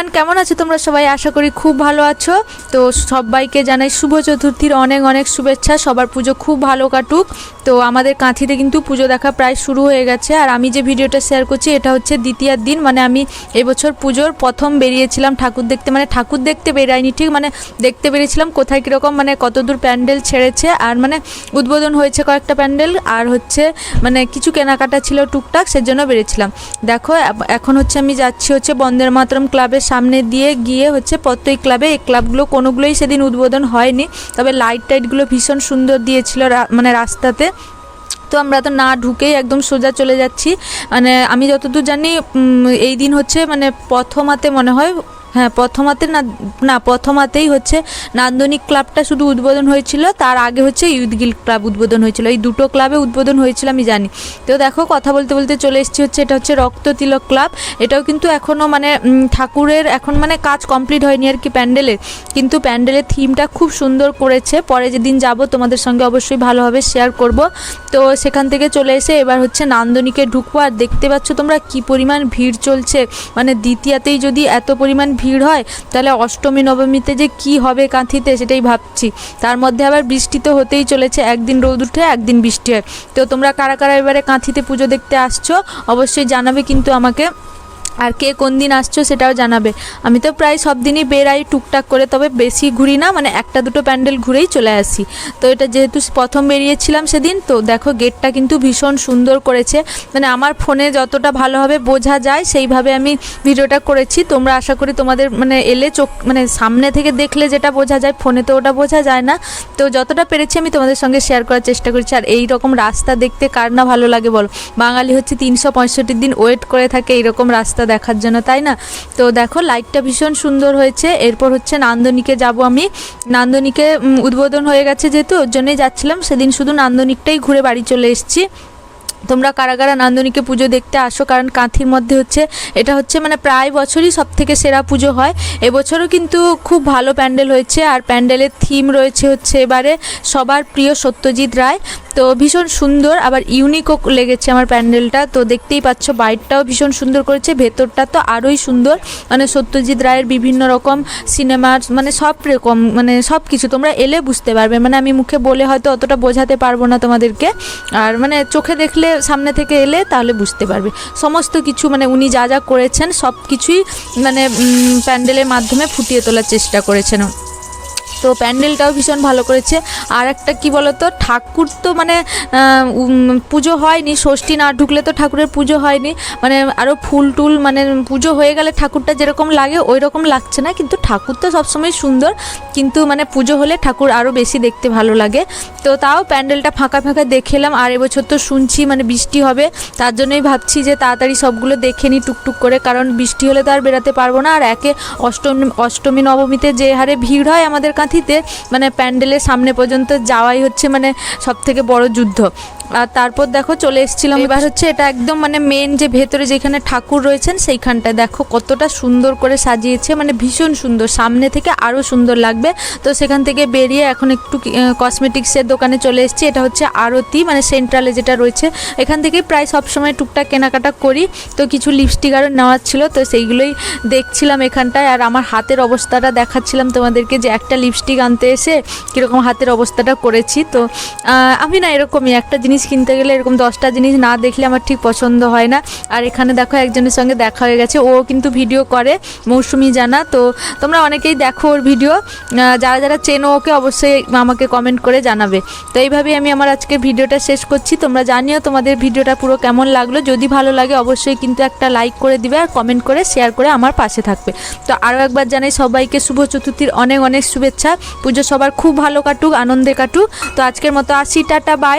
Everyone, কেমন আছো তোমরা সবাই? আশা করি খুব ভালো আছো। তো সবাইকে জানাই শুভ চতুর্থীর অনেক অনেক শুভেচ্ছা। সবার পুজো খুব ভালো কাটুক। তো আমাদের কাঁথিতে কিন্তু পুজো দেখা প্রায় শুরু হয়ে গেছে। আর আমি যে ভিডিওটা শেয়ার করছি, এটা হচ্ছে দ্বিতীয়ার দিন। মানে আমি এবছর পুজোর প্রথম বেরিয়েছিলাম ঠাকুর দেখতে। মানে ঠাকুর দেখতে বেরাইনি, ঠিক? মানে দেখতে বেরিয়েছিলাম কোথায় কীরকম মানে কতদূর প্যান্ডেল ছেড়েছে। আর মানে উদ্বোধন হয়েছে কয়েকটা প্যান্ডেল। আর হচ্ছে মানে কিছু কেনাকাটা ছিল টুকটাক, সেজন্য বেরিয়েছিলাম। দেখো এখন হচ্ছে আমি যাচ্ছি হচ্ছে বন্দের মাতরম ক্লাবের সামনে দিয়ে গিয়ে হচ্ছে প্রত্যেক ক্লাবে এই ক্লাবগুলো কোনোগুলোই সেদিন উদ্বোধন হয়নি। তবে লাইট টাইটগুলো ভীষণ সুন্দর দিয়েছিল মানে রাস্তাতে। তো আমরা তো না ঢুকেই একদম সোজা চলে যাচ্ছি। মানে আমি যতদূর জানি এই দিন হচ্ছে মানে প্রথমাতে মনে হয় হ্যাঁ প্রথমাতে না না প্রথমাতেই হচ্ছে নান্দনিক ক্লাবটা শুধু উদ্বোধন হয়েছিল, তার আগে হচ্ছে ইউথ গিল্ড ক্লাব উদ্বোধন হয়েছিল। এই দুটো ক্লাবে উদ্বোধন হয়েছিল, আমি জানি। তো দেখো, কথা বলতে বলতে চলে এসেছি হচ্ছে, এটা হচ্ছে রক্ত তিলক ক্লাব। এটাও কিন্তু এখনও মানে ঠাকুরের এখন মানে কাজ কমপ্লিট হয়নি আর কি প্যান্ডেলের। কিন্তু প্যান্ডেলের থিমটা খুব সুন্দর করেছে। পরে যেদিন যাব, তোমাদের সঙ্গে অবশ্যই ভালোভাবে শেয়ার করব। তো সেখান থেকে চলে এসে এবার হচ্ছে নান্দনিকে ঢুকবো। আর দেখতে পাচ্ছ তোমরা কি পরিমাণ ভিড় চলছে। মানে দ্বিতীয়াতেই যদি এত পরিমাণ ভিড় হয়, তাহলে অষ্টমী, নবমীতে যে কি হবে কাঁথিতে সেটাই ভাবছি। তার মধ্যে আবার বৃষ্টি তো হতেই চলেছে, একদিন রোদ উঠে একদিন বৃষ্টি হয়। তো তোমরা কারা কারা এবারে কাঁথিতে পুজো দেখতে আসছো, অবশ্যই জানাবে কিন্তু আমাকে। আর কে কোন দিন আসছো সেটাও জানাবে। আমি তো প্রায় সব দিনই বেরাই টুকটাক করে, তবে বেশি ঘুরি না মানে একটা দুটো প্যান্ডেল ঘুরেই চলে আসি। তো এটা যেহেতু প্রথম বেরিয়েছিলাম সেদিন, তো দেখো গেটটা কিন্তু ভীষণ সুন্দর করেছে। মানে আমার ফোনে যতটা ভালোভাবে বোঝা যায়, সেইভাবে আমি ভিডিওটা করেছি। তোমরা আশা করি তোমাদের মানে এলে চোখ মানে সামনে থেকে দেখলে যেটা বোঝা যায়, ফোনে তো ওটা বোঝা যায় না। তো যতটা পেরেছি আমি তোমাদের সঙ্গে শেয়ার করার চেষ্টা করছি। আর এই রকম রাস্তা দেখতে কার না ভালো লাগে বলো? বাঙালি হচ্ছে তিনশো পঁয়ষট্টি দিন ওয়েট করে থাকে, এইরকম রাস্তা দেখার জন্য, তাই না? তো দেখো লাইটটা ভীষণ সুন্দর হয়েছে। এরপর হচ্ছে নান্দনিকে যাব আমি। নান্দনিকে উদ্বোধন হয়ে গেছে যেহেতু, ওর জন্যই যাচ্ছিলাম। সেদিন শুধু নান্দনিকটাই ঘুরে বাড়ি চলে এসেছি। তোমরা কারা কারা নান্দনিকে পুজো দেখতে আসো, কারণ কাঁথির মধ্যে হচ্ছে, এটা হচ্ছে মানে প্রায় বছরই সব থেকে সেরা পুজো হয়। এবছরও কিন্তু খুব ভালো প্যান্ডেল হয়েছে। আর প্যান্ডেলের থিম রয়েছে হচ্ছে এবারে সবার প্রিয় সত্যজিৎ রায়। তো ভীষণ সুন্দর, আবার ইউনিকও লেগেছে আমার প্যান্ডেলটা। তো দেখতেই পাচ্ছ, বাইরটাও ভীষণ সুন্দর করেছে, ভেতরটা তো আরোই সুন্দর। মানে সত্যজিৎ রায়ের বিভিন্ন রকম সিনেমার মানে সব রকম মানে সব কিছু তোমরা এলে বুঝতে পারবে। মানে আমি মুখে বলে হয়তো অতটা বোঝাতে পারব না তোমাদেরকে। আর মানে চোখে দেখলে সামনে থেকে এলে তাহলে বুঝতে পারবে। সমস্ত কিছু মানে উনি যা যা করেছেন সব কিছুই মানে প্যান্ডেলের মাধ্যমে ফুটিয়ে তোলার চেষ্টা করেছেন। তো প্যান্ডেলটাও ভীষণ ভালো করেছে। আর একটা কি বলতো, ঠাকুর তো মানে পুজো হয়নি, ষষ্ঠী না ঢুকলে তো ঠাকুরের পুজো হয়নি। মানে আরও ফুল টুল মানে পুজো হয়ে গেলে ঠাকুরটা যেরকম লাগে ওই রকম লাগছে না। কিন্তু ঠাকুর তো সবসময় সুন্দর, কিন্তু মানে পুজো হলে ঠাকুর আরও বেশি দেখতে ভালো লাগে। তো তাও প্যান্ডেলটা ফাঁকা ফাঁকা দেখে এলাম আর এবছর তো শুনছি মানে বৃষ্টি হবে। তার জন্যই ভাবছি যে তাড়াতাড়ি সবগুলো দেখে নিই টুকটুক করে, কারণ বৃষ্টি হলে তো আর বেরাতে পারব না। আর একে অষ্টমী অষ্টমী, নবমীতে যে হারে ভিড় হয় আমাদের কাঁথিতে মানে প্যান্ডেলের সামনে পর্যন্ত যাওয়াই হচ্ছে মানে সব থেকে বড় যুদ্ধ। আর তারপর দেখো চলে এসেছিলাম এবার হচ্ছে এটা একদম মানে মেন যে ভেতরে যেখানে ঠাকুর রয়েছেন সেইখানটায়। দেখো কতটা সুন্দর করে সাজিয়েছে মানে ভীষণ সুন্দর। সামনে থেকে আরও সুন্দর লাগবে। তো সেখান থেকে বেরিয়ে এখন একটু কসমেটিক্সের দোকানে চলে এসেছি। এটা হচ্ছে আরতি মানে সেন্ট্রালে যেটা রয়েছে। এখান থেকেই প্রায় সব সময় টুকটাক কেনাকাটা করি। তো কিছু লিপস্টিক আরও নেওয়ার ছিল তো সেইগুলোই দেখছিলাম এখানটায়। আর আমার হাতের অবস্থাটা দেখাচ্ছিলাম তোমাদেরকে যে একটা লিপস্টিক আনতে এসে কীরকম হাতের অবস্থাটা করেছি। তো আমি না এরকমই একটা জিনিস কিনতে গেলে এরকম দশটা জিনিস না দেখলে আমার ঠিক পছন্দ হয় না। আর এখানে দেখো একজনের সঙ্গে দেখা হয়ে গেছে, ও কিন্তু ভিডিও করে মৌসুমি জানা। তো তোমরা অনেকেই দেখো ওর ভিডিও যারা যারা চেনো ওকে অবশ্যই আমাকে কমেন্ট করে জানাবে। তো এইভাবেই আমি আমার আজকে ভিডিওটা শেষ করছি। তোমরা জানিও তোমাদের ভিডিওটা পুরো কেমন লাগল। যদি ভালো লাগে অবশ্যই কিন্তু একটা লাইক করে দিবে আর কমেন্ট করে শেয়ার করে আমার পাশে থাকবে। তো আরও একবার জানাই সবাইকে শুভ চতুর্থীর অনেক অনেক শুভেচ্ছা। পুজো সবার খুব ভালো কাটুক, আনন্দে কাটুক। তো আজকের মতো আসি, টাটা বাই